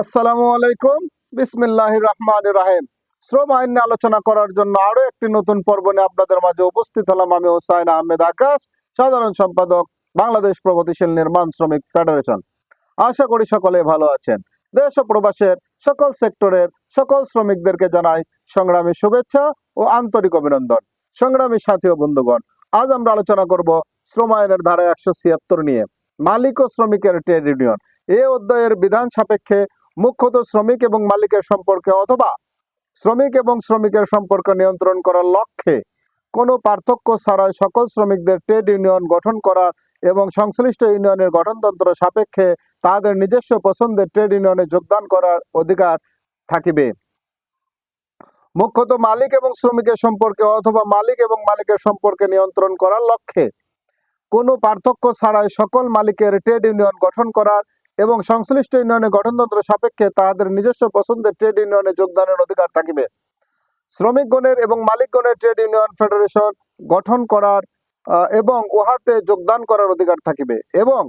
আসসালামু আলাইকুম। বিসমিল্লাহ রহমান রাহিম। শ্রম আইন নিয়ে আলোচনা করার জন্য আরও একটি নতুন পর্ব নিয়ে আপনাদের মাঝে উপস্থিত হলাম আমি হোসাইন আহমেদ আকাশ, সাধারণ সম্পাদক, বাংলাদেশ প্রগতিশীল নির্মাণ শ্রমিক ফেডারেশন। আশা করি সকলে ভালো আছেন। দেশ ও প্রবাসের সকল সেক্টরের সকল শ্রমিকদেরকে জানাই সংগ্রামী শুভেচ্ছা ও আন্তরিক অভিনন্দন। সংগ্রামী সাথী ও বন্ধুগণ, আজ আমরা আলোচনা করব শ্রম আইনের ধারা একশো ছিয়াত্তর নিয়ে। মালিক ও শ্রমিকের ট্রেড ইউনিয়ন। এ অধ্যায়ের বিধান সাপেক্ষে মুখ্যত শ্রমিক এবং মালিকের সম্পর্কে অথবা শ্রমিক এবং শ্রমিকের সম্পর্ক নিয়ন্ত্রণ করার লক্ষ্যে কোনো পার্থক্য ছাড়াই সকল শ্রমিকদের ট্রেড ইউনিয়ন গঠন করার এবং সংশ্লিষ্ট ইউনিয়নের গঠনতন্ত্র সাপেক্ষে তাদের নিজস্ব পছন্দের ট্রেড ইউনিয়নে যোগদান করার অধিকার থাকিবে। মুখ্যত মালিক এবং শ্রমিকের সম্পর্কে অথবা মালিক এবং মালিকের সম্পর্কে নিয়ন্ত্রণ করার লক্ষ্যে কোনো পার্থক্য ছাড়াই সকল মালিকের ট্রেড ইউনিয়ন গঠন করার এবং সংশ্লিষ্ট ইউনিয়নের গঠনতন্ত্র সাপেক্ষে তাহাদের নিজস্ব পছন্দের ট্রেড ইউনিয়নে যোগদানের অধিকার থাকিবে। শ্রমিকগণের এবং মালিকগণের ট্রেড ইউনিয়ন ফেডারেশন গঠন করার এবং উহাতে যোগদান করার অধিকার থাকিবে এবং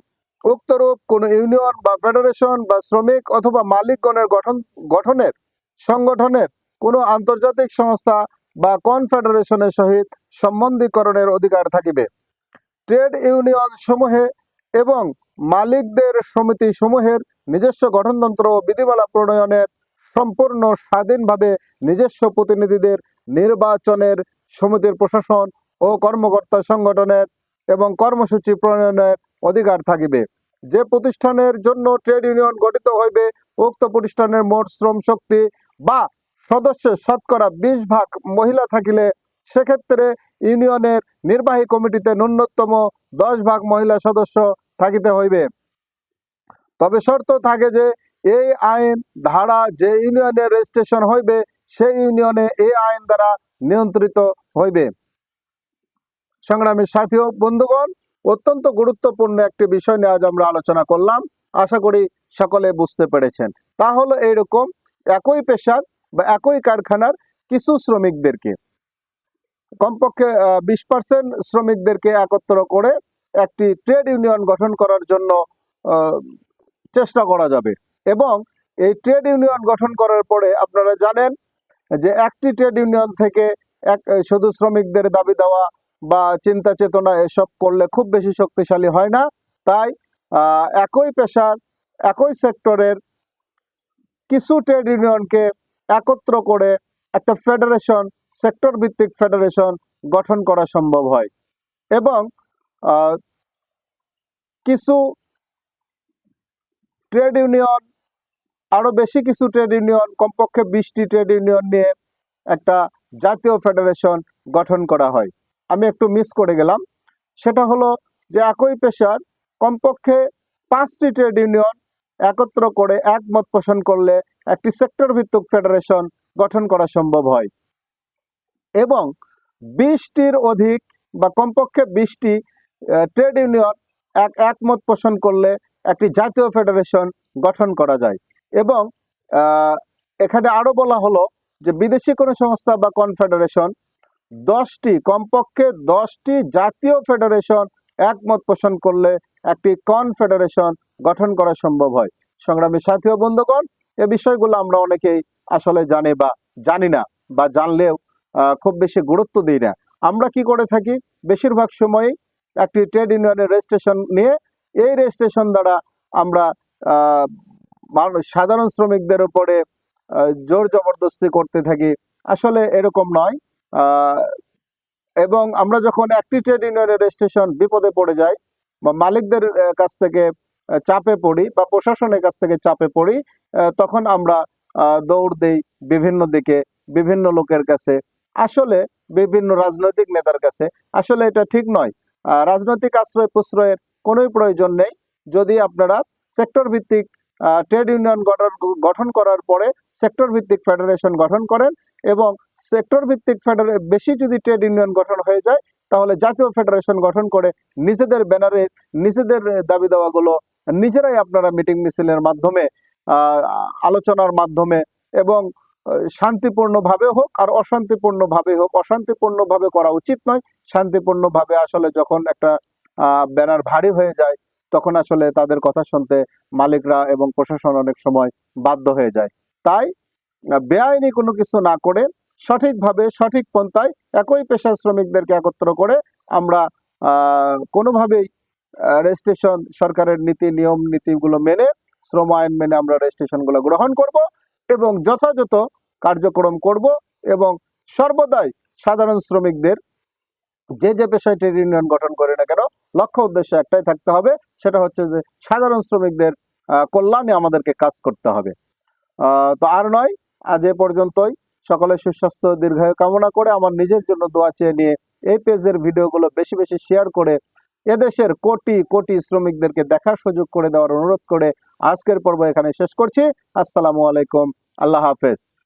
উক্তরূপ কোন ইউনিয়ন বা ফেডারেশন বা শ্রমিক অথবা মালিকগণের গঠন, গঠনের, সংগঠনের কোনো আন্তর্জাতিক সংস্থা বা কনফেডারেশনের সহিত সম্বন্ধীকরণের অধিকার থাকিবে। ট্রেড ইউনিয়ন সমূহে এবং মালিকদের সমিতি সমূহের নিজস্ব গঠনতন্ত্র ও বিধিমালা প্রণয়নের সম্পূর্ণ স্বাধীনভাবে নিজস্ব প্রতিনিধিদের নির্বাচনের সমিতির প্রশাসন ও কর্মকর্তা সংগঠনের এবং কর্মসূচি প্রণয়নের অধিকার থাকিবে। যে প্রতিষ্ঠানের জন্য ট্রেড ইউনিয়ন গঠিত হইবে, উক্ত প্রতিষ্ঠানের মোট শ্রম শক্তি বা সদস্যের শতকরা বিশ ভাগ মহিলা থাকিলে সেক্ষেত্রে ইউনিয়নের নির্বাহী কমিটিতে ন্যূনতম দশ ভাগ মহিলা সদস্য থাকিতে হইবে। তবে শর্ত থাকে যে, এই আইন ধারা যে ইউনিয়নে রেজিস্ট্রেশন হইবে, সেই ইউনিয়নে এই আইন দ্বারা নিয়ন্ত্রিত হইবে। সংগ্রামী সাথী বন্ধুগণ, অত্যন্ত গুরুত্বপূর্ণ একটি বিষয় নিয়ে আজ আমরা আলোচনা করলাম। আশা করি সকলে বুঝতে পেরেছেন। তা হলো এইরকম, একই পেশার বা একই কারখানার কিছু শ্রমিকদেরকে। কমপক্ষে বিশ পার্সেন্ট শ্রমিকদেরকে একত্র করে একটি ট্রেড ইউনিয়ন গঠন করার জন্য চেষ্টা করা যাবে। এবং এই ট্রেড ইউনিয়ন গঠন করার পরে আপনারা জানেন যে একটি ট্রেড ইউনিয়ন থেকে এক, শুধু শ্রমিকদের দাবি দেওয়া বা চিন্তা চেতনা এসব করলে খুব বেশি শক্তিশালী হয় না। তাই একই পেশার, একই সেক্টরের কিছু ট্রেড ইউনিয়নকে একত্র করে একটা ফেডারেশন সেক্টর ভিত্তিক ফেডারেশন গঠন করা সম্ভব হয়। এবং কিছু ট্রেড ইউনিয়ন আরও বেশি কিছু ট্রেড ইউনিয়ন কমপক্ষে বিশটি ট্রেড ইউনিয়ন নিয়ে একটা জাতীয় ফেডারেশন গঠন করা হয়। আমি একটু মিস করে গেলাম। সেটা হলো যে একই পেশার কমপক্ষে পাঁচটি ট্রেড ইউনিয়ন একত্র করে একমত পোষণ করলে একটি সেক্টর ভিত্তিক ফেডারেশন গঠন করা সম্ভব হয়। এবং বিশটির অধিক বা কমপক্ষে বিশটি ট্রেড ইউনিয়ন এক, একমত পোষণ করলে একটি জাতীয় ফেডারেশন গঠন করা যায়। এবং এখানে আরও বলা হলো যে বিদেশি কোনো সংস্থা বা কনফেডারেশন দশটি, কমপক্ষে দশটি জাতীয় ফেডারেশন একমত পোষণ করলে একটি কনফেডারেশন গঠন করা সম্ভব হয়। সংগ্রামী সাথী ও বন্ধুগণ, এ বিষয়গুলো আমরা অনেকেই আসলে জানি বা জানি না বা জানলেও খুব বেশি গুরুত্ব দিই না। আমরা কি করে থাকি? বেশিরভাগ সময়ই একটি ট্রেড ইউনিয়নের রেজিস্ট্রেশন নিয়ে এই রেজিস্ট্রেশন দ্বারা আমরা সাধারণ শ্রমিকদের উপরে জোর জবরদস্তি করতে থাকি। আসলে এরকম নয়। এবং আমরা যখন একটি ট্রেড ইউনিয়নের রেজিস্ট্রেশন বিপদে পড়ে যাই বা মালিকদের কাছ থেকে চাপে পড়ি বা প্রশাসনের কাছ থেকে চাপে পড়ি তখন আমরা দৌড় দেই বিভিন্ন দিকে, বিভিন্ন লোকের কাছে। আসলে বিভিন্ন রাজনৈতিক নেতার কাছে। আসলে এটা ঠিক নয়। রাজনৈতিক আশ্রয় প্রশ্রয়ের কোনোই প্রয়োজন নেই। যদি আপনারা সেক্টর ভিত্তিক ট্রেড ইউনিয়ন গঠন করার পরে সেক্টর ভিত্তিক ফেডারেশন গঠন করেন এবং সেক্টর ভিত্তিক ফেডারে বেশি যদি ট্রেড ইউনিয়ন গঠন হয়ে যায়, তাহলে জাতীয় ফেডারেশন গঠন করে নিজেদের ব্যানারে নিজেদের দাবি দেওয়াগুলো নিজেরাই আপনারা মিটিং মিছিলের মাধ্যমে আলোচনার মাধ্যমে এবং শান্তিপূর্ণ ভাবে হোক আর অশান্তিপূর্ণ ভাবে হোক। অশান্তিপূর্ণ ভাবে করা উচিত নয়। শান্তিপূর্ণ ভাবে আসলে যখন একটা ব্যানার ভারী হয়ে যায়, তখন আসলে তাদের কথা শুনতে মালিকরা এবং প্রশাসন অনেক সময় বাধ্য হয়ে যায়। তাই বেআইনি কোনো কিছু না করে সঠিকভাবে, সঠিক পন্থায় একই পেশার শ্রমিকদেরকে একত্র করে আমরা কোনোভাবেই রেজিস্ট্রেশন, সরকারের নীতি, নিয়ম, নীতিগুলো মেনে শ্রম আইন মেনে আমরা রেজিস্ট্রেশনগুলো গ্রহণ করব এবং যথাযথ কার্যক্রম করব এবং সর্বদাই সাধারণ শ্রমিকদের যে যে পেশায় ট্রেড ইউনিয়ন গঠন করে না কেন, লক্ষ্য উদ্দেশ্য একটাই থাকতে হবে, সেটা হচ্ছে যে সাধারণ শ্রমিকদের কল্যাণে আমাদেরকে কাজ করতে হবে। তো আর নয়, আজ এ পর্যন্তই। সকলে সুস্বাস্থ্য, দীর্ঘায়ু কামনা করে আমার নিজের জন্য দোয়া চেয়ে নিয়ে এই পেজের ভিডিওগুলো বেশি বেশি শেয়ার করে এদেশের কোটি কোটি শ্রমিকদেরকে দেখার সুযোগ করে দেওয়ার অনুরোধ করে আজকের পর্ব এখানে শেষ করছি। আসসালামু আলাইকুম। আল্লাহ হাফেজ।